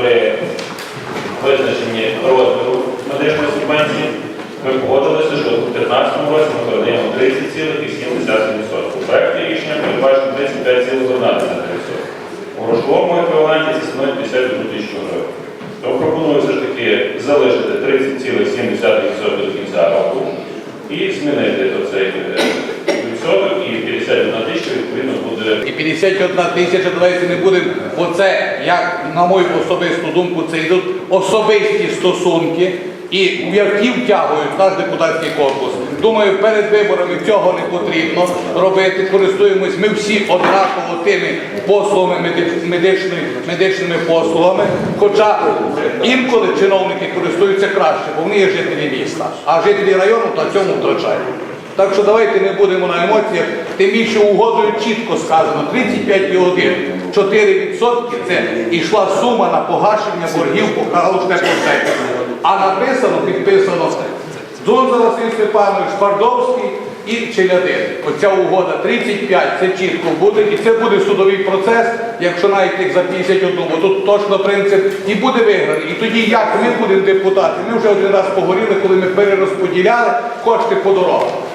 При визначенні розміру медичної субвенції ми погодилися, що у 2015 році ми передаємо 30,7%. У проєкті рішення передбачено 35,11%. У грошовому еквіваленті це становить 51 тисячу гривень. То пропоную все ж таки залишити 30,7% до кінця року і змінити оцей е, відсоток, і 51 тисяча відповідно буде І 51 тисяча, давайте не будемо, бо це, як на мою особисту думку, це йдуть особисті стосунки, і в які втягують наш депутатський корпус. Думаю, перед виборами цього не потрібно робити. Користуємось ми всі однаково тими послугами медичними, медичними послугами. Хоча інколи чиновники користуються краще, бо вони є жителі міста, а жителі району на цьому втрачають. Так що давайте не будемо на емоціях, тим більше угодою чітко сказано 35,1. 4% це йшла сума на погашення боргів по Калуште А написано, підписано Дзонза Василь Степанович, Шпардовський і Челядин. Оця угода 35, це чітко буде, і це буде судовий процес, якщо навіть їх за 51, бо тут точно принцип і буде виграний. І тоді як ми будемо депутати? Ми вже один раз поговорили, коли ми перерозподіляли кошти по дорогах.